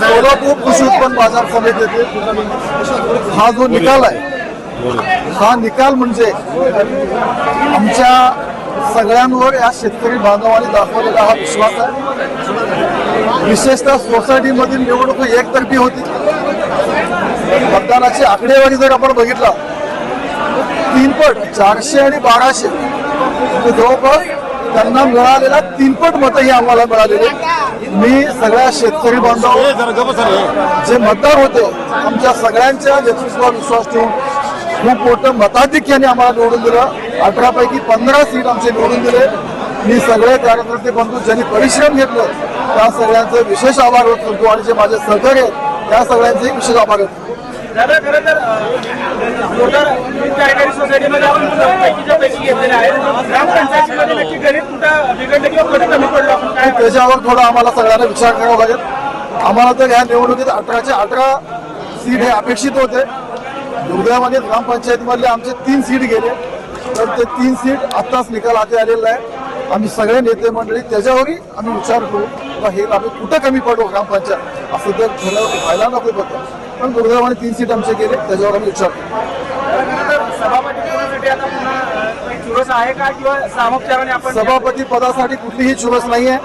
सोलापूर कृषी उत्पन्न बाजार समितीतील हा जो निकाल आहे हा निकाल म्हणजे आमच्या सगळ्यांवर या शेतकरी बांधवाने दाखवलेला हा विश्वास आहे. विशेषतः सोसायटीमधील निवडणूक एकतर्फी होती. मतदानाची आकडेवारी जर आपण बघितला तीनपट चारशे आणि बाराशे. म्हणजे जवळपास त्यांना मिळालेला तीनपट मतं ही आम्हाला मिळालेली मी सगळ्या शेतकरी बांधव जे मतदार होते आमच्या सगळ्यांच्या नेतृत्वावर विश्वास ठेवून खूप मोठं मताधिक्याने आम्हाला निवडून दिलं. अठरा पैकी पंधरा सीट आमचे निवडून दिले. मी सगळे कार्यकर्ते बंधू ज्यांनी परिश्रम घेतले त्या सगळ्यांचे विशेष आभार व्यक्त करतो. आणि जे माझे सहकारी आहेत त्या सगळ्यांचे विशेष आभार दादा खरं तर कार्यकारी सोसायटीमध्ये आपण पैकीच्या पैकी घेतलेले आहेत? ग्रामपंचायतीमध्ये नक्की गणित कुठं बिघडलं किंवा कुठे कमी पडलं आपण काय त्याच्यावर थोडा आम्हाला सगळ्यांना विचार करावा लागेल. आम्हाला तर ह्या निवडणुकीत अठराचे अठरा सीट हे अपेक्षित होते. दुर्दैवाने ग्रामपंचायतीमधले आमचे तीन सीट गेले. तर ते तीन सीट आत्ताच निकाल हाती आलेला आहे. आम्ही सगळे नेते मंडळी त्याच्यावरही आम्ही विचार करू का हे आम्ही कुठं कमी पडू ग्रामपंचायत? असं तर व्हायला नको होतं. पण दुर्दैवाने तीन सीट आमचे गेले त्याच्यावर आम्ही विचार करू. सभापती पदासाठी काही चुरस आहे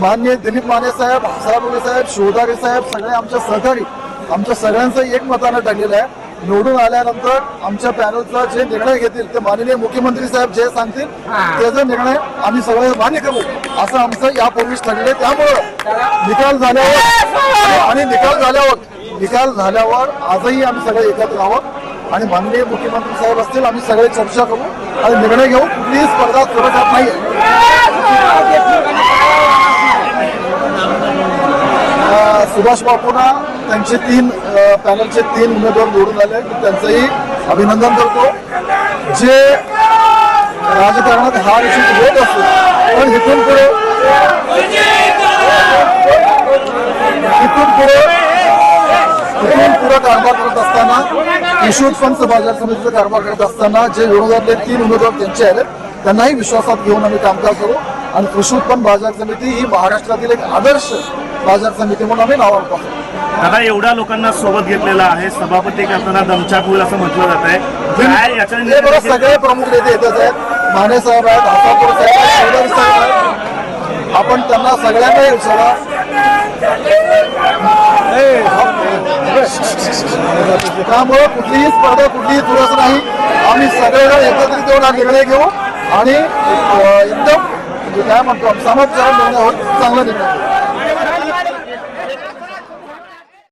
मान्य दिलीप माने साहेब हसाबुले साहेब शिवदारे साहेब सगळे आमच्या सहकारी आमच्या सगळ्यांचं एक मतानं टाकलेलं आहे. निवडून आल्यानंतर आमच्या पॅनलचा जे निर्णय घेतील ते माननीय मुख्यमंत्री साहेब जे सांगतील त्याचा निर्णय आम्ही सगळे मान्य करू असं आमचं यापूर्वीच ठरले त्यामुळं निकाल झाल्यावर आणि निकाल झाल्यावर निकाल झाल्यावर आजही आम्ही सगळे एकत्र आहोत. आणि माननीय मुख्यमंत्री साहेब असतील आम्ही सगळे चर्चा करू आणि निर्णय घेऊ. कुठलीही स्पर्धा सुरू जात नाहीये. सुभाष बापूंना त्यांचे तीन पॅनलचे तीन उमेदवार निवडून आले त्यांचंही अभिनंदन करतो. जे राजकारणात हा विषय होत असतो पण इथून पुढे इथून पुढे इथून पुढे कारभार करत असताना कृषी उत्पन्न बाजार समितीचा कारभार करत असताना जे विरोधातले तीन उमेदवार त्यांचे आले त्यांनाही विश्वासात घेऊन आम्ही कामकाज करू. आणि कृषी उत्पन्न बाजार समिती ही महाराष्ट्रातील एक आदर्श बाजार समिती म्हणून आम्ही पाहतो दादा एवढ्या लोकांना सोबत घेतलेला आहे सभापती करताना दमछाक होईल असं म्हटलं जात आहे सगळे प्रमुख नेते येतच आहेत. माने साहेब आहेत हासापूर साहेब आहेत चौधरी साहेब आहेत. आपण त्यांना सगळ्यांना विचारा. त्यामुळे कुठलीही स्पर्धा कुठलीही चुरस नाही. आम्ही सगळेजण एकत्रित येऊन हा निर्णय घेऊ आणि एकदम म्हणजे काय म्हणतो होत चांगला निर्णय घेऊ